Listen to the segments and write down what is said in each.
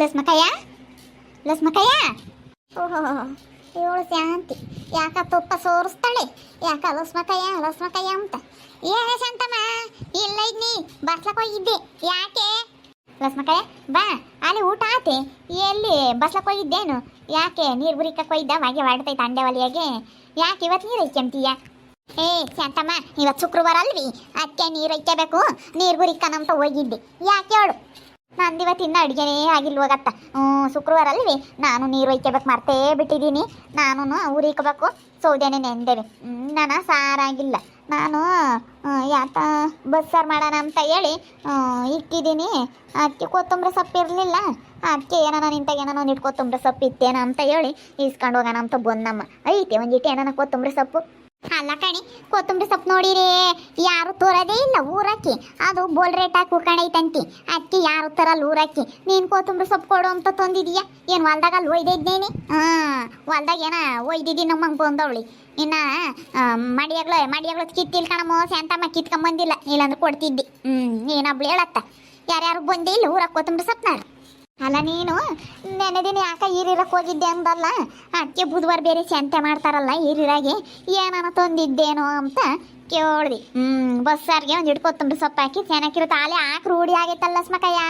ಲಸ್ಮಕಯ್ಯ ಲಸ್ಮಕಯ್ಯ ಓಹೋ, ಇವಳು ಶಾಂತಿ. ಯಾಕ ತುಪ್ಪ ಸೋರಿಸ್ತಾಳೆ? ಯಾಕ ಲಸ್ಮಕಯ್ಯ ಲಸ್ಮಕಯ್ಯ ಅಂತ. ಏ ಶಾಂತಮ್ಮ? ಇಲ್ಲ ಇದ್ನಿ ಬಸ್ಲಕ್ ಹೋಗಿದ್ದೆ. ಯಾಕೆ? ಲಸ್ಮಕಯ್ಯ ಬಾ, ಅಲ್ಲಿ ಊಟ ಆತೆ. ಎಲ್ಲಿ ಬಸ್ಲಕ್ ಹೋಗಿದ್ದೇನು? ಯಾಕೆ ನೀರು ಬುರಿಕಕ್ಕೆ ಹೋಗಿದ್ದ? ಹಾಗೆ ಮಾಡ್ತೈತೆ ಅಂಡೆ ಒಲಿಯಾಗೆ ಯಾಕೆ ಇವತ್ತು ನೀರು ಐಕ್ಯಂತೀಯ? ಏ, ಶಾಂತಮ್ಮ ಇವತ್ತು ಶುಕ್ರವಾರ ಅಲ್ವಿ? ಅದಕ್ಕೆ ನೀರು ಐಕ್ಯಬೇಕು. ನೀರು ಬುರಿಕನಂತ ಹೋಗಿದ್ದೆ. ಯಾಕೆ ಹೇಳು ನಂದಿವತ್ತು ಇನ್ನು ಅಡುಗೆನೇ ಆಗಿಲ್ವಾಗತ್ತ ಹ್ಞೂ ಶುಕ್ರವಾರ ಅಲ್ಲಿ ನಾನು ನೀರು ಒಯ್ಕೋಬೇಕು, ಮರ್ತೇ ಬಿಟ್ಟಿದ್ದೀನಿ. ನಾನು ಊರಿಕೋಬೇಕು ಸೌದೆನೆ ನೆಂದೇವೆ. ನಾನು ಸಾರಾಗಿಲ್ಲ. ನಾನು ಯಾತ ಬಸ್ಸಾರು ಮಾಡೋಣ ಅಂತ ಹೇಳಿ ಇಟ್ಟಿದ್ದೀನಿ ಅದಕ್ಕೆ ಕೊತ್ತಂಬರಿ ಸೊಪ್ಪು ಇರಲಿಲ್ಲ. ಅದಕ್ಕೆ ಏನಾನ ನಿಂತಾಗ ಏನಾನ ಇಟ್ಟು ಕೊತ್ತಂಬರಿ ಸೊಪ್ಪು ಇತ್ತೇನ ಅಂತ ಹೇಳಿ ಇಸ್ಕೊಂಡು ಹೋಗೋಣ ಅಂತ ಬಂದಮ್ಮ. ಐತೆ ಒಂದಿಟ್ಟು ಏನಾನ ಕೊತ್ತಂಬರಿ ಸೊಪ್ಪು. ಅಲ್ಲ ಕಣಿ, ಕೊತ್ತಂಬರಿ ಸೊಪ್ಪು ನೋಡಿರಿ, ಯಾರು ತೋರದೇ ಇಲ್ಲ ಊರಕ್ಕಿ. ಅದು ಬೋಲ್ ರೇಟ್ ಹಾಕಿ ಐತಂತಿ ಅಕ್ಕಿ ಯಾರು ತರಲ್ಲ ಊರಕ್ಕಿ. ನೀನು ಕೊತ್ತಂಬರಿ ಸೊಪ್ಪು ಕೊಡು ಅಂತ ತಂದಿದೀಯ. ಏನು ಹೊಲ್ದಾಗ ಅಲ್ಲಿ ಒಯ್ದಿದ್ದೇನೆ ಹಾಂ, ಹೊಲ್ದಾಗ ಏನ ಒಯ್ದಿದ್ದೀನಿ ನಮ್ಮಂಗೆ ಬಂದವಳಿ. ಇನ್ನ ಮಡಿಯಾಗ್ಲ ಮಡಿಯಾಗ್ಲ ಕಿತ್ತಿಲ್ ಕಣಮ್ಮ ಕಿತ್ಕೊಂಡ್ ಬಂದಿಲ್ಲ ಇಲ್ಲಾಂದ್ರೆ ಕೊಡ್ತಿದ್ದಿ. ಹ್ಞೂ ನೀನೊಬ್ಳು ಹೇಳತ್ತ. ಯಾರ್ಯಾರು ಬಂದೇ ಇಲ್ಲ ಊರಾಗ ಕೊತ್ತಂಬರಿ ಸೊಪ್ಪನಾರ ಅಲ್ಲ ನೀನು ನೆನೆ ದಿನ ಯಾಕೆ ಈರಿರಕ್ಕೆ ಹೋಗಿದ್ದೆ ಅಂದಲ್ಲ? ಅದಕ್ಕೆ ಬುಧವಾರ ಬೇರೆ ಚಂತೆ ಮಾಡ್ತಾರಲ್ಲ ಈರಿರಾಗೆ, ಏನಾನ ತಂದಿದ್ದೇನೋ ಅಂತ ಕೇಳ್ದಿ. ಹ್ಮ್, ಬಸ್ಸಾರಿಗೆ ಒಂದು ಹಿಡ್ಕೊ ಕೊತ್ತಂಬರಿ ಸೊಪ್ಪು ಹಾಕಿ ಚೆನ್ನಾಗಿರುತ್ತೆ ಆಲೆ ಹಾಕಿ ರೂಢಿ ಆಗೈತಲ್ಲ ಸ್ಮಕಯ್ಯ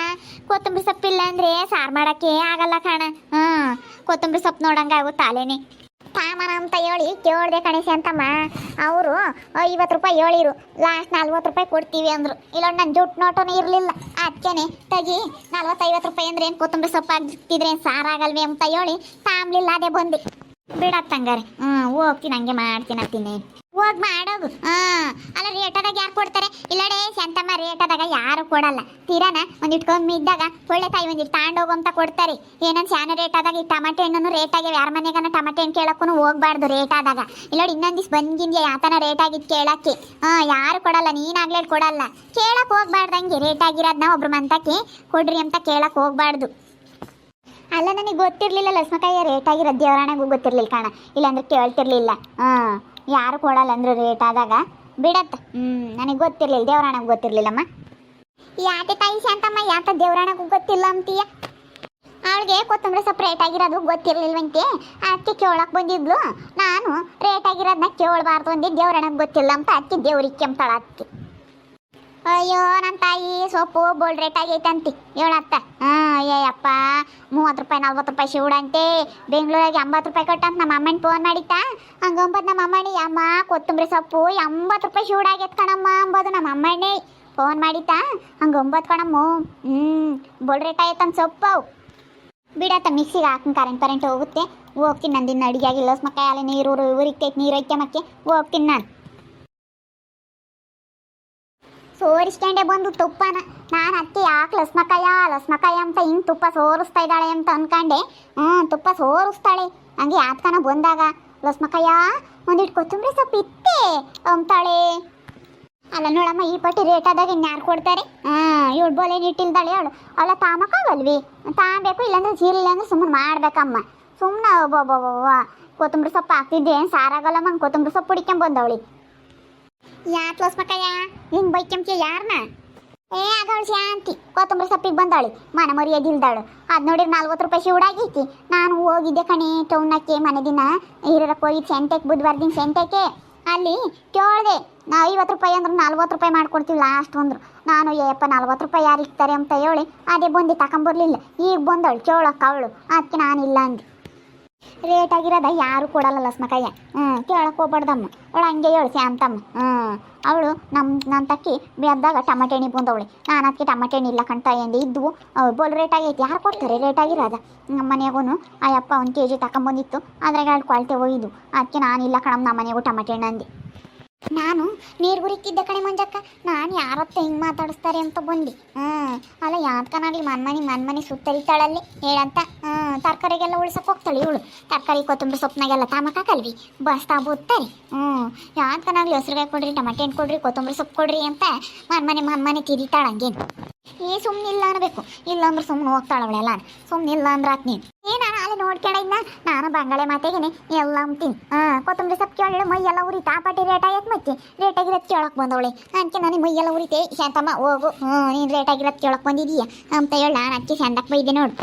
ಕೊತ್ತಂಬರಿ ಸೊಪ್ಪಿಲ್ಲ ಅಂದರೆ ಸಾರು ಮಾಡೋಕ್ಕೆ ಆಗಲ್ಲ ಕಣ. ಹ್ಮ್, ಕೊತ್ತಂಬರಿ ಸೊಪ್ಪು ನೋಡಂಗೆ ಆಗುತ್ತೆ ಅಲೇನೆ ತಾಮನ ಅಂತ ಹೇಳಿ ಕೇಳಿದೆ ಕಣೇಶ ಅಂತಮ್ಮ. ಅವರು ಐವತ್ತು ರೂಪಾಯಿ ಹೇಳಿರು. ಲಾಸ್ಟ್ ನಲ್ವತ್ತು ರೂಪಾಯಿ ಕೊಡ್ತೀವಿ ಅಂದ್ರು. ಇಲ್ಲ ನನ್ನ ಜುಟ್ಟು ನೋಟನೇ ಇರಲಿಲ್ಲ. ಅದಕ್ಕೇನೆ ತಗಿ, ನಲ್ವತ್ತೈವತ್ತು ರೂಪಾಯಿ ಅಂದ್ರೆ ಏನು ಕೊತ್ತಂಬರಿ ಸೊಪ್ಪು ಹಾಕ್ತಿದ್ರೆ ಏನು ಸಾರಾಗಲ್ವೇ ಅಂತ ಹೇಳಿ ತಾಮ್ಲಿಲ್ಲ, ಅದೇ ಬಂದು. ಬಿಡತ್ತಂಗಾರೆ ಹ್ಞೂ ಹೋಗ್ತೀನಿ ಹಂಗೆ ಮಾಡ್ತೀನಿ ಹೋಗಿ ಮಾಡೋದು ಹಾಂ ಅಲ್ಲ ರೇಟದಾಗ ಯಾರು ಕೊಡ್ತಾರೆ? ಶಾಂತಮ್ಮ ಆದಾಗ ಯಾರು ಕೊಡಲ್ಲ. ತೀರಾನ ಒಂದಿಟ್ಟು ಕಮ್ಮಿ ಇದ್ದಾಗ ಒಳ್ಳೆ ತಾಯಿ ಒಂದಿಟ್ಟು ತಗೊಂಡೋಗು ಅಂತ ಕೊಡ್ತಾರೆ. ಏನಂತ ಚಾನ ರೇಟ್ ಆದಾಗ ಈ ಟಮಾಟೆ ಹಣ್ಣು ರೇಟ್ ಆಗ್ಯಾವ ಯಾರ ಮನೆಗನ ಟಮಾಟೆ ಹಣ್ಣು ಕೇಳಕ್ಕೂ ಹೋಗ್ಬಾರ್ದು ರೇಟ್ ಆದಾಗ. ಇಲ್ಲೋಡಿ ಇನ್ನೊಂದು ದಿವ್ಸ ಯಾತನ ರೇಟ್ ಆಗಿದ್ದು ಕೇಳಕ್ಕೆ. ಹಾಂ, ಯಾರು ಕೊಡಲ್ಲ, ನೀನಾಗ್ಲೇ ಕೊಡಲ್ಲ. ಕೇಳಕ್ಕೆ ಹೋಗ್ಬಾರ್ದಂಗೆ ರೇಟ್ ಆಗಿರೋದನ್ನ ಒಬ್ರು ಮಂತಕ್ಕೆ ಕೊಡ್ರಿ ಅಂತ ಕೇಳಕ್ಕೆ ಹೋಗ್ಬಾರ್ದು. ಅಲ್ಲ, ನನಗೆ ಗೊತ್ತಿರಲಿಲ್ಲ ಲಕ್ಷ್ಮಕಾಯಿ ರೇಟ್ ಆಗಿರೋ ದೇವರಾಣಗೂ ಗೊತ್ತಿರಲಿಲ್ಲ ಕಾಣ. ಇಲ್ಲಾಂದ್ರೆ ಕೇಳ್ತಿರ್ಲಿಲ್ಲ. ಹಾಂ, ಯಾರು ಕೊಡಲ್ಲ ಅಂದ್ರೆ ರೇಟ್ ಆದಾಗ. ಬಿಡತ್ತ. ಹ್ಮ್, ನನಗೆ ಗೊತ್ತಿರಲಿಲ್ಲ, ದೇವರಾಣಗೆ ಗೊತ್ತಿರಲಿಲ್ಲಮ್ಮ. ಯಾಕೆ ತಾಯಿ ಶಾಂತಮ್ಮ ಯಾತ ದೇವರಾಣಗೂ ಗೊತ್ತಿಲ್ಲ ಅಂತೀಯ? ಅವಳಿಗೆ ಕೊತ್ತಂಬರಿ ಸೊಪ್ಪು ರೇಟ್ ಆಗಿರೋದು ಗೊತ್ತಿರಲಿಲ್ವಂತೆ. ಅದಕ್ಕೆ ಕೇಳಕ್ ಬಂದಿದ್ಲು. ನಾನು ರೇಟ್ ಆಗಿರೋದನ್ನ ಕೇಳಬಾರ್ದು ಅಂದಿದ್ದು ದೇವರಾಣಗೆ ಗೊತ್ತಿಲ್ಲ ಅಂತ ಅಕ್ಕಿ ದೇವ್ರಿಗೆ ಕೆಂಪ್ತಾಳ ಅದಕ್ಕೆ ಅಯ್ಯೋ ನನ್ನ ತಾಯಿ ಸೊಪ್ಪು ಬೋಲ್ ರೇಟ್ ಆಗೈತಂತಿ ಹೇಳತ್ತ. ಹಾಂ ಅಯ್ಯಪ್ಪ ಮೂವತ್ತು ರೂಪಾಯಿ, ನಲ್ವತ್ತು ರೂಪಾಯಿ ಶಿವಡಂತೆ ಬೆಂಗಳೂರಿಗೆ ಎಂಬತ್ತು ರೂಪಾಯಿ ಕೊಟ್ಟಂತ ನಮ್ಮ ಅಮ್ಮನ ಫೋನ್ ಮಾಡಿತ್ತ? ಹಂಗಂಬದು ನಮ್ಮ ಅಮ್ಮನಿ ಅಮ್ಮ ಕೊತ್ತಂಬರಿ ಸೊಪ್ಪು ಎಂಬತ್ತು ರೂಪಾಯಿ ಶಿವಡಾಗೈತೆ ಕಣಮ್ಮ ಅಂಬೋದು ನಮ್ಮ ಅಮ್ಮನೇ. ಫೋನ್ ಮಾಡಿತ್ತ? ಹಂಗಂಬತ್ತು ಕಣಮ್ಮ ಹ್ಞೂ ಬೋಲ್ ರೇಟ್ ಆಗೈತಂತ ಸೊಪ್ಪು ಅವು. ಬಿಡತ್ತ, ಮಿಕ್ಸಿಗೆ ಹಾಕೊಂಡು ಕರೆಂಟ್ ಕರೆಂಟ್ ಹೋಗುತ್ತೆ. ಹೋಗ್ತೀನಿ ನಂದಿನ ಅಡುಗೆ ಆಗಿಲ್ಲ ಮಕ್ಕ ಅಲ್ಲಿ ನೀರು ಉರಿತೈತೆ ನೀರು ಐತೆ ಮಕ್ಕೆ ಹೋಗ್ತೀನಿ ನಾನು. ಸೋರಿಸ್ಕೊಂಡೆ ಬಂದು ತುಪ್ಪನ. ನಾನು ಅಕ್ಕಿ ಯಾಕೆ ಲಸ್ಮಕಾಯ ಲಸ್ಮಕಾಯ ಅಂತ ಹಿಂಗೆ ತುಪ್ಪ ಸೋರಿಸ್ತಾ ಇದ್ದಾಳೆ ಅಂತ ಅನ್ಕಂಡೆ. ಹ್ಞೂ ತುಪ್ಪ ಸೋರಿಸ್ತಾಳೆ. ಹಂಗೆ ಯಾತ್ಕನ ಬಂದಾಗ ಲಸ್ಮಕಾಯ ಒಂದಿಟ್ಟು ಕೊತ್ತಂಬರಿ ಸೊಪ್ಪು ಇತ್ತೆ ಅಂತಾಳೆ. ಅಲ್ಲ ನೋಡಮ್ಮ, ಈ ಪಟ್ಟಿ ರೇಟ್ ಆದಾಗ ಇನ್ಯಾರು ಕೊಡ್ತಾರೆ? ಹಾಂ, ಇವಳು ಬೋಲೆ ಇಟ್ಟಿಲ್ದಾಳೆ ಅವಳು. ಅವಳ ತಾಮಕ್ಕಾಗಲ್ವಿ ತಾಂಬೇಕು ಇಲ್ಲಾಂದ್ರೆ ಜೀರಿಲ್ಲ ಅಂದ್ರೆ ಸುಮ್ಮನೆ ಮಾಡ್ಬೇಕಮ್ಮ. ಸುಮ್ಮನೆ ಒಬ್ಬೊಬ್ಬ ಕೊತ್ತಂಬರಿ ಸೊಪ್ಪು ಹಾಕ್ತಿದ್ದೆ, ಏನು ಸಾರಾಗಲ್ಲಮ್ಮ ಕೊತ್ತಂಬರಿ ಸೊಪ್ಪು ಹುಡಿಕೊಂಬಂದವಳಿ ಯಾಕೆ ಮಕ್ಕಯ್ಯ ಹಿಂಗ್ ಬೈಕೆಂಕೆ ಯಾರನ್ನ ಏ, ಅದವಳು ಶಾಂತಿ. ಕೊತ್ತಂಬರಿ ಸೊಪ್ಪಿಗೆ ಬಂದಾಳು. ಮನ ಮರಿಯೋದಿಲ್ದಾಳು ಅದು ನೋಡಿ ನಲ್ವತ್ತು ರೂಪಾಯಿ ಶಿವಡಾಗೈತಿ ನಾನು ಹೋಗಿದ್ದೆ ಕಣೆ ಟೌನಕ್ಕೆ ಮನೆ ದಿನ. ಹಿರಿಯರಕ್ಕೆ ಹೋಗಿ ಸೆಂಟೆಕ್, ಬುಧವಾರ ದಿನ ಅಲ್ಲಿ ಕೇಳಿದೆ, ನಾ ಐವತ್ತು ರೂಪಾಯಿ ಅಂದ್ರೆ ನಲ್ವತ್ತು ರೂಪಾಯಿ ಮಾಡ್ಕೊಡ್ತೀವಿ ಲಾಸ್ಟ್ ಅಂದ್ರು. ನಾನು ಏಪ್ಪ ನಲ್ವತ್ತು ರೂಪಾಯಿ ಯಾರು ಇರ್ತಾರೆ ಅಂತ ಹೇಳಿ, ಅದೇ ಬಂದು ತಗೊಂಬರ್ಲಿಲ್ಲ ಈಗ ಬಂದವಳು ಕೇಳಕ್ಕೆ ಅವಳು. ಅದಕ್ಕೆ ನಾನಿಲ್ಲ ಅಂದೆ. ರೇಟ್ ಆಗಿರೋದ ಯಾರು ಕೊಡಲ್ಲ ಲಸ್ಮಕಯ್ಯ. ಹ್ಞೂ ಕೇಳಕ್ಕೆ ಹೋಗ್ಬಾರ್ದಮ್ಮ. ಅವಳು ಹಂಗೆ ಹೇಳು, ಶಾಂತಮ್ಮ. ಹ್ಞೂ ಅವಳು ನಮ್ಮ ನನ್ನ ತಕ್ಕಿ ಬೆದ್ದಾಗ ಟಮಾಟೆ ಹಣ್ಣಿ ಬಂದವಳೆ. ನಾನು ಅದಕ್ಕೆ ಟಮಾಟೆ ಹಣ್ಣು ಇಲ್ಲ ಕಣ್ತಾ ಎಂದು ಅವು ಬೋಲ್ ರೇಟ್ ಆಗೈತಿ, ಯಾರು ಕೊಡ್ತಾರೆ ರೇಟ್ ಆಗಿರೋದ? ನಮ್ಮ ಮನೆಗೂ ಅಯ್ಯಪ್ಪ ಒಂದು ಕೆ ಜಿ ತಗೊಂಬಂದಿತ್ತು ಅದ್ರಾಗ ಎರಡು ಕ್ವಾಲಿಟಿ ಹೋಗಿದ್ದು ಅದಕ್ಕೆ ಇಲ್ಲ ಕಣಮ್ಮ ನಮ್ಮ ಮನೆಗೂ ಟಮಾಟೆ ಹಣ್ಣು ಅಂದೆ. ನಾನು ನೀರು ಗುರಿತಿದ್ದ ಕಣೆ ಮಂಜಕ್ಕ, ನಾನು ಯಾರತ್ತ ಹಿಂಗೆ ಮಾತಾಡಿಸ್ತಾರೆ ಅಂತ ಬಂದು. ಹ್ಞೂ ಅಲ್ಲ ಯಾತ್ಕನಾಗ್ಲಿ ಮನ್ಮನಿ ಮನ್ಮನಿ ಸುತ್ತರಿತಾಳಲ್ಲಿ? ಹೇಳಂತ ಹ್ಞೂ ತರಕಾರಿಗೆಲ್ಲ ಉಳ್ಸಕ್ಕೆ ಹೋಗ್ತಾಳೆ ಇವಳು. ತರಕಾರಿ, ಕೊತ್ತಂಬರಿ ಸೊಪ್ಪನಾಗೆಲ್ಲ ತಾಮಕ್ಕಾಕಲ್ವಿ ಬಸ್ತಾ ಬುತ್ತಾರೆ ಹ್ಞೂ ಯಾತ್ಕನಾಗ್ಲಿ ಹಸ್ರುಗಾಯಿ ಕೊಡ್ರಿ, ಟಮಾಟೆ ಹಣ್ಣು ಕೊಡ್ರಿ, ಕೊತ್ತಂಬರಿ ಸೊಪ್ಪು ಕೊಡ್ರಿ ಅಂತ ಮನ್ಮನೆ ಮನ್ಮನೆ ತಿರಿತಾಳ ಹಂಗೇನು. ಏ ಸುಮ್ಮನಿಲ್ಲ ಅನ್ಬೇಕು. ಇಲ್ಲ ಅಂದ್ರೆ ಸುಮ್ಮನೆ ಹೋಗ್ತಾಳ ಅವಳೆಲ್ಲ. ಸುಮ್ಮನಿಲ್ಲ ಅಂದ್ರೆ ಆತ್ ನೀನು. ಏ ಅಲ್ಲಿ ನೋಡ್ಕೊಂಡೈದ್ನ ನಾನು ಬಂಗಾಳೆ ಮಾತೆಗೆನೆ, ಎಲ್ಲ ಅಂತೀನಿ ಹಾ ಕೊತ್ತಂಬರಿ ಸೊಪ್ಪು ಕೇಳಿ ಮೈ ಎಲ್ಲ ಉರಿತ ಆ ಪಾಟಿ ರೇಟ್ ಆಗೈತೆ ಮತ್ತೆ. ರೇಟ್ ಆಗಿರೋದು ಕೇಳಕ್ ಬಂದವಳೆ. ಅದಕ್ಕೆ ನನಗೆ ಮೈ ಎಲ್ಲ ಉರಿತೆ. ಶಾಂತಮ್ಮ, ಹೋಗು. ಹ್ಞೂ, ನೀನು ರೇಟ್ ಆಗಿರೋದು ಕೇಳಕ್ ಬಂದಿದೀಯ. ಅಂತ ಹೇಳಿ, ನಾನು ಅದಕ್ಕೆ ಶಾಂತಕ್ಕೆ ಬೈದೆ ನೋಡು.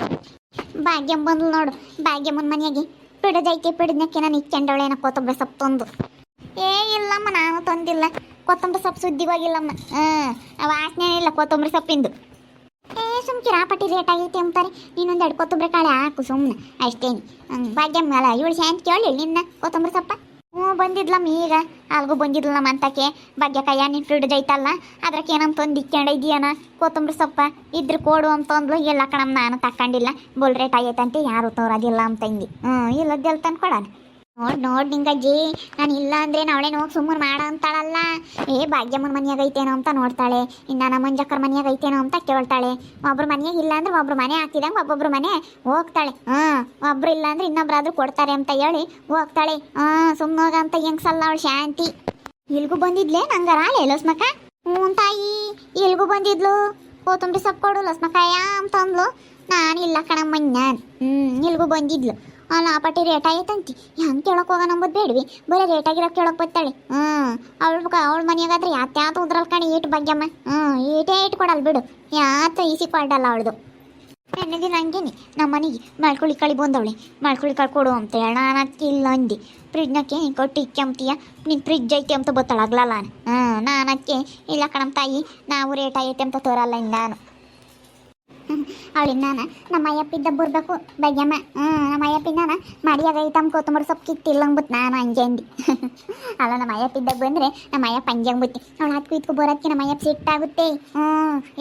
ಭಾಗ್ಯಮ್ಮ ಬಂದ್ಲು ನೋಡು. ಭಾಗ್ಯಮ್ಮನ ಮನೆಯಾಗೆ ಪಿಡದೈತೆ ಪಿಡದಕ್ಕೆ ನಾನು ಇಕ್ಕೊಂಡವಳೇನ ಕೊತ್ತಂಬರಿ ಸೊಪ್ಪು ತಂದು. ಏ, ಇಲ್ಲಮ್ಮ, ನಾನು ತಂದಿಲ್ಲ. ಕೊತ್ತಂಬರಿ ಸೊಪ್ಪು ಸುದ್ದಿಗೆ ಹೋಗಿಲ್ಲಮ್ಮ. ಹಾಂ ವಾಸನೆ ಇಲ್ಲ ಕೊತ್ತಂಬರಿ ಸೊಪ್ಪಿಂದು. ಏ ಕಿರಾಪಟ್ಟಿ ಪಟ್ಟಿ ರೇಟ್ ಆಗೈತೆ ಅಂತಾರೆ ನೀನೊಂದು ಎರಡು ಕೊತ್ತಂಬರಿ ಕಾಳೆ ಹಾಕು ಸುಮ್ಮನೆ ಅಷ್ಟೇನಿ. ಹಂಗೆ ಭಾಗ್ಯಮ್ಮ ಅಲ್ಲ ಇವಳು ಶಾಂತಿ ಕೇಳಿ ನಿನ್ನ ಕೊತ್ತಂಬರಿ ಸೊಪ್ಪ. ಹ್ಞೂ, ಬಂದಿದ್ಲಮ್ಮ ಈಗ. ಅಲ್ಗೂ ಬಂದಿದ್ಲ ನಮ್ಮ ಅಂತಕ್ಕೆ ಭಾಗ್ಯಕಾಯ ಫ್ರಿಡ್ಜ್ ಐತಲ್ಲ. ಅದ್ರಕ್ಕೆ ಏನಂತ ಒಂದು ಇದೆಯನ? ಕೊತ್ತಂಬರಿ ಸೊಪ್ಪ. ಇದ್ರ ಕೊಡು ಅಂತಂದ್ಲು ಇಲ್ಲ ಕಣಮ್ಮ, ನಾನು ತಕ್ಕಂಡಿಲ್ಲ. ಬುಲ್ ರೇಟ್ ಆಗೈತಂತೆ, ಯಾರು ತೋರೋದಿಲ್ಲ ಅಂತ ಹಿಂಗೆ ಹ್ಞೂ ಇಲ್ಲದ್ದೆಲ್ಲ ತಂದು ಕೊಡೋಣ ನೋಡ್ ನೋಡ್ ನಿಂಗಜ್ಜಿ, ನಾನು ಇಲ್ಲ ಅಂದ್ರೆ ನಾವಳೆ ಹೋಗಿ ಸುಮ್ಮನೆ ಮಾಡ ಅಂತಾಳಲ್ಲ. ಏ, ಭಾಗ್ಯಮ್ಮನ ಮನ್ಯಾಗ ಐತೇನೋ ಅಂತ ನೋಡ್ತಾಳೆ. ಇನ್ನ ನಮ್ಮ ಮಂಜಕ್ಕರ ಮನ್ಯಾಗ ಐತೇನೋ ಅಂತ ಕೇಳ್ತಾಳೆ. ಒಬ್ರು ಮನೆಯಾಗ ಇಲ್ಲ ಅಂದ್ರೆ ಒಬ್ರು ಮನೆ ಹಾಕಿದಂಗೆ ಒಬ್ಬೊಬ್ರು ಮನೆ ಹೋಗ್ತಾಳೆ. ಹಾಂ ಒಬ್ರು ಇಲ್ಲ ಅಂದ್ರೆ ಇನ್ನೊಬ್ರಾದ್ರೂ ಕೊಡ್ತಾರೆ ಅಂತ ಹೇಳಿ ಹೋಗ್ತಾಳೆ. ಹಾಂ ಸುಮ್ಮನೆ ಹೋಗ ಅಂತ ಹೆಂಗ್ಸಲ್ಲ ಅವಳು ಶಾಂತಿ. ಇಲ್ಗೂ ಬಂದಿದ್ಲೆ ನಂಗಾರ ಲಸ್ಮಕ ಹ್ಞೂ ತಾಯಿ, ಇಲ್ಗೂ ಬಂದಿದ್ಲು. ಕೊತ್ತಂಬರಿ ಸೊಪ್ಪು ಕೊಡು ಲಸ್ಮಕಾಯ ಅಂತಂದ್ಲು ನಾನು ಇಲ್ಲ ಕಣಮ್ಮ ಹ್ಞೂ ಇಲ್ಗೂ ಬಂದಿದ್ಲು. ಅಲ್ಲ ಆ ಪಟ್ಟಿ ರೇಟ್ ಆಗೈತಂತಿ. ಹೆಂಗೆ ಕೇಳೋಕೆ ಹೋಗೋಣ ಅಂಬುದು ಬೇಡ್ವಿ. ಬರೀ ರೇಟ್ ಆಗಿರೋ ಕೇಳೋಕೆ ಬರ್ತಾಳೆ ಹ್ಞೂ ಅವಳು ಅವಳ ಮನೆಯಾಗಾದ್ರೆ ಯಾತ ಯಾತ ಉದ್ರಲ್ ಕಣಿ ಈಟ್ ಭಾಗ್ಯಮ್ಮ ಹ್ಞೂ ಈಟೇ ಇಟ್ಟು ಕೊಡಲ್ಲ ಬಿಡು. ಯಾತ ಈಸಿ ಕೊಡಲ್ಲ ಅವಳದು. ನೆನ್ನೆ ದಿನ ನಮ್ಮ ಮನೆಗೆ ಮಳ್ಕುಳಿ ಕಳಿ ಬಂದವಳೆ. ಮಳ್ಕುಳಿ ಕಳಿ ಕೊಡು ಅಂತ ಹೇಳ ನಾನು ಇಲ್ಲ ಅಂದೆ. ಫ್ರಿಜ್ನಕ್ಕೆ ಕೊಟ್ಟು ಇಕ್ಕಂತೀಯ ನಿನ್ನ ಫ್ರಿಜ್ ಐತೆ ಅಂತ ಬತ್ತಳಾಗ್ಲಲ್ಲ ನಾನು ಹಾಂ ನಾನು ಇಲ್ಲ ಕಣಮ್ಮ ತಾಯಿ ನಾವು ರೇಟ್ ಐತೆ ಅಂತ ತೋರಲ್ಲ ಇನ್ನು ನಾನು. ಅವಳಿಂದ ನಮ್ಮ ಅಯ್ಯಪ್ಪಿದ್ದ ಬರ್ಬೇಕು. ಬಯ್ಯಮ್ಮ ಹ್ಞೂ ನಮ್ಮ ಅಯ್ಯಪ್ಪಿಂದಾನ ಮಡಿಯಾಗ ಐತಮ್ ಕೊತ್ತಂಬರಿ ಸೊಪ್ಪು ಕಿತ್ತಿಲ್ಲ ಅಂದ್ಬಿಟ್ಟು ನಾನು ಹಂಗೆ ಅಂದು. ಅಲ್ಲ ನಮ್ಮ ಅಯ್ಯಪ್ಪಿದ್ದಾಗ ಬಂದರೆ ನಮ್ಮ ಅಯ್ಯಪ್ಪ ಹಂಗೆ ಅಂದ್ಬಿಟ್ಟು. ಅವಳು ಹತ್ತು ಇತ್ಕು ಬರೋದಕ್ಕೆ ನಮ್ಮ ಅಯ್ಯಪ್ಪ ಸಿಟ್ಟಾಗುತ್ತೆ ಹ್ಞೂ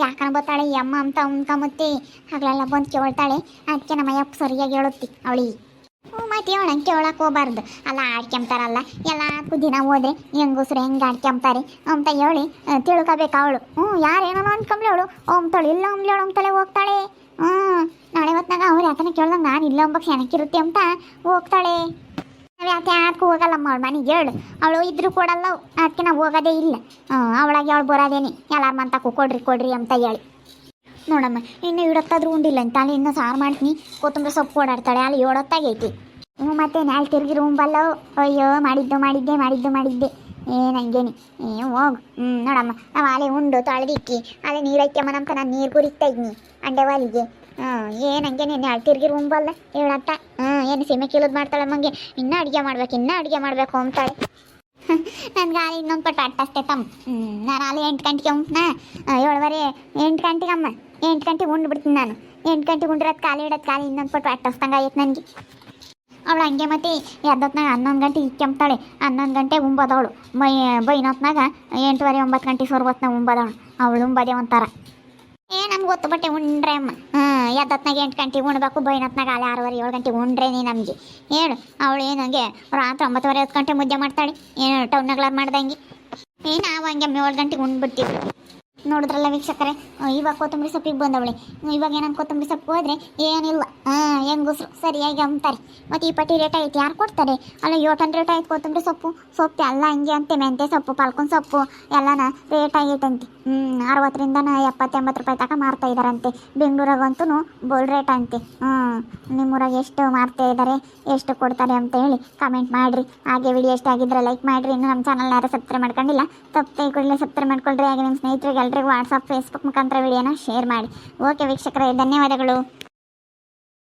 ಯಾಕನ ಗೊತ್ತಾಳೆ ಈ ಅಮ್ಮ ಅಂತ ಉಣ್ಕೊಂಬತ್ತೆ ಹಗಲೆಲ್ಲ ಬಂದು ಕೇಳ್ತಾಳೆ. ಅದಕ್ಕೆ ನಮ್ಮ ಅಯ್ಯಪ್ಪ ಸರಿಯಾಗಿ ಹೇಳುತ್ತಿ, ಅವಳಿಗೆ. ಹ್ಞೂ ಮತ್ತೆ ಹಂಗೆ ಕೇಳಕ್ಕೆ ಹೋಗ್ಬಾರ್ದು. ಅಲ್ಲ ಆಡ್ಕೊಂತಾರಲ್ಲ ಎಲ್ಲದಕ್ಕೂ ದಿನ ಹೋದೆ, ಹೆಂಗಸ್ರು ಹೆಂಗೆ ಆಡ್ಕೊಂತಾರೆ ಅಂತ ಹೇಳಿ ತಿಳ್ಕೊಬೇಕು ಅವಳು. ಹ್ಞೂ ಯಾರೇನೋ ಅನ್ಕೊಂಬ್ಲಿ ಅವಳು. ಓಮ್ತಾಳೆ ಇಲ್ಲ ಅಂಬ್ಲಿ ಅವಳು ತಳೆ ಹೋಗ್ತಾಳೆ. ಹ್ಞೂ, ನಾಳೆ ಹೊತ್ನಾಗ ಅವ್ರು ಯಾತನ ಕೇಳ್ದಂಗೆ ನಾನು ಇಲ್ಲ ಅಂಬಕ್ಕೆ ಶನಕ್ಕಿರುತ್ತೆ ಅಂತ ಹೋಗ್ತಾಳೆ. ನಾವು ಯಾಕೆ ಯಾಕೆ ಹೋಗಲ್ಲಮ್ಮ ಅವಳು ಮನೆಗೆ ಹೇಳು. ಅವಳು ಇದ್ರು ಕೊಡಲ್ಲ ಅದಕ್ಕೆ ನಾವು ಹೋಗೋದೇ ಇಲ್ಲ. ಅವಳಾಗಿ ಅವಳು ಬರೋದೇನೆ. ಎಲ್ಲಾರು ಮಂತಕ್ಕೂ ಕೊಡ್ರಿ ಕೊಡ್ರಿ ಅಂತ ಹೇಳಿ. ನೋಡಮ್ಮ, ಇನ್ನು ಇಡತ್ತಾದ್ರೂ ಉಂಡಿಲ್ಲ. ಅಂತ ಅಲ್ಲಿ ಇನ್ನೂ ಸಾರು ಮಾಡ್ತೀನಿ. ಕೊತ್ತಂಬರಿ ಸೊಪ್ಪು ಓಡಾಡ್ತಾಳೆ. ಅಲ್ಲಿ ಓಡತ್ತಾಗೈತಿ. ಹ್ಞೂ ಮತ್ತೆ ನಾಳೆ ತಿರುಗಿ ರೂಮ್ ಬಲ್ಲೋ? ಅಯ್ಯೋ, ಮಾಡಿದ್ದು ಮಾಡಿದ್ದೆ ಮಾಡಿದ್ದು ಮಾಡಿದ್ದೆ. ಏ, ನಂಗೇನಿ. ಏ, ಹೋಗು. ಹ್ಞೂ ನೋಡಮ್ಮ. ನಾವು ಅಲೆ ಉಂಡು, ತೊಳೆದಿಕ್ಕಿ. ಅಲ್ಲೇ ನೀರು ಐತಮ್ಮ ನಾನು ನೀರು ಕುರಿತಾ ಇದ್ನಿ. ಅಂಡೆ ವಾಲಿಗೆ ಹ್ಞೂ ಏನು ನಾಳೆ ತಿರುಗಿ ರೂಮ್ ಬಲ್ಲ? ಹೇಳತ್ತ ಹ್ಞೂ, ಏನು ಸೀಮೆ ಕೀಲೋದು ಮಾಡ್ತಾಳೆ ಅಮ್ಮಂಗೆ. ಇನ್ನೂ ಅಡುಗೆ ಮಾಡ್ಬೇಕು, ಇನ್ನೂ ಅಡುಗೆ ಮಾಡ್ಬೇಕು ಅಂತಾಳೆ ನನ್ಗೆ ಅಲ್ಲಿ ಇನ್ನೊಂದು ಪಟ್ಟು ಅಟ್ಟಷ್ಟೇ ತಮ್ಮ ನಾನು ಅಲ್ಲಿ ಎಂಟು ಗಂಟೆಗೆ ಉಂಟ್ನಾ? ಏಳುವರೆ ಎಂಟು ಗಂಟೆಗೆ ಅಮ್ಮ ಎಂಟು ಗಂಟೆಗೆ ಉಂಡು ಬಿಡ್ತೀನಿ ನಾನು. ಎಂಟು ಗಂಟೆಗೆ ಉಂಡಿರೋದು ಖಾಲಿ ಇಡೋದು ಖಾಲಿ, ಇನ್ನೊಂದು ಪಟ್ಟು ಅಟ್ಟಸ್ತಂಗೆ ಆಗೈತೆ ನನಗೆ. ಅವಳು ಹಂಗೆ ಮತ್ತೆ ಎದ್ದೊತ್ನಾಗ ಹನ್ನೊಂದು ಗಂಟೆ ಇಕ್ಕೆಂಬ್ತಾಳೆ ಹನ್ನೊಂದು ಗಂಟೆ ಉಂಬೋದವಳು. ಮೈ, ಬೈನೊತ್ನಾಗ ಎಂಟುವರೆ ಒಂಬತ್ತು ಗಂಟೆ ಸೊರ್ಗೊತ್ನಾಗ ಉಂಬೋದವಳು. ಅವಳು ಉಂಬದೆ ಒಂಥರ. ಏ, ನಮ್ಗೆ ಗೊತ್ತು ಬಟ್ಟೆ ಉಂಡ್ರೆ ಅಮ್ಮ ಹಾಂ, ಎದ್ದೊತ್ನಾಗ ಎಂಟು ಗಂಟೆಗೆ ಉಣ್ಬೇಕು, ಬೈನೊತ್ನಾಗ ಅಲ್ಲಿ ಆರೂವರೆ, ಏಳು ಗಂಟೆಗೆ ಉಂಡ್ರೇನೆ ಹೇಳು, ಅವಳು ಏನಂಗೆ ರಾತ್ರಿ ಒಂಬತ್ತುವರೆ ಹತ್ತು ಗಂಟೆ ಮುದ್ದೆ ಮಾಡ್ತಾಳೆ. ಏನು ಟೌನ್ನಾಗ್ಲಾರು ಮಾಡ್ದಂಗೆ. ಏ, ನಾವು ಹಂಗೆ ಏಳು ಗಂಟೆಗೆ ಉಂಡ್ಬಿಡ್ತೀವಿ. ನೋಡಿದ್ರಲ್ಲ ವೀಕ್ಷಕರೇ? ಇವಾಗ ಕೊತ್ತಂಬರಿ ಸೊಪ್ಪಿಗೆ ಬಂದವಳೆ. ಇವಾಗ ಏನಂತ ಕೊತ್ತಂಬರಿ ಸೊಪ್ಪು ಹೋದ್ರೆ ಏನಿಲ್ಲ. ಹಾಂ ಹೆಂಗಸ್ರು, ಸರಿಯಾಗಿ ಅಂತಾರೆ ಮತ್ತು ಈ ಪಟ್ಟಿ ರೇಟ್ ಐತೆ, ಯಾರು ಕೊಡ್ತಾರೆ? ಅಲ್ಲ ಏಟನ್ ರೇಟ್ ಆಯ್ತು ಕೊತ್ತಂಬರಿ ಸೊಪ್ಪು. ಸೊಪ್ಪು ಎಲ್ಲ ಹಂಗೆ ಅಂತೆ ಮೆಂತೆ ಸೊಪ್ಪು ಪಾಲ್ಕೊಂಡ್ ಸೊಪ್ಪು, ಎಲ್ಲನ ರೇಟ್ ಆಗೈತಂತೆ. ಹ್ಞೂ ಅರವತ್ತರಿಂದ ಎಪ್ಪತ್ತೆಂಬತ್ತು ರೂಪಾಯಿ ತನಕ ಮಾರ್ತಾ ಇದ್ದಾರಂತೆ ಬೆಂಗಳೂರಾಗಂತೂ ಬೋಲ್ ರೇಟ್ ಅಂತೆ. ಹ್ಞೂ ನಿಮ್ಮೂರಾಗ ಎಷ್ಟು ಮಾರ್ತಾ ಇದ್ದಾರೆ ಎಷ್ಟು ಕೊಡ್ತಾರೆ ಅಂತ ಹೇಳಿ ಕಮೆಂಟ್ ಮಾಡಿರಿ. ಹಾಗೆ ವಿಡಿಯೋ ಇಷ್ಟ ಆಗಿದ್ರೆ ಲೈಕ್ ಮಾಡಿರಿ. ಇನ್ನು ನಮ್ಮ ಚಾನಲ್ನ ಯಾರು ಸಬ್ಸ್ಕ್ರೈಬ್ ಮಾಡ್ಕೊಂಡಿಲ್ಲ ತಪ್ಪು ಕೂಡಲೇ ಸಬ್ಸ್ಕ್ರೈಬ್ ಮಾಡ್ಕೊಳ್ರಿ. ಹಾಗೆ ನಿಮ್ಮ ಸ್ನೇಹಿತರಿಗೆ ಎಲ್ರಿಗೂ ವಾಟ್ಸಪ್ ಫೇಸ್ಬುಕ್ ಮುಖಾಂತರ ವಿಡಿಯೋನ ಶೇರ್ ಮಾಡಿ. ಓಕೆ ವೀಕ್ಷಕರೇ ಧನ್ಯವಾದಗಳು.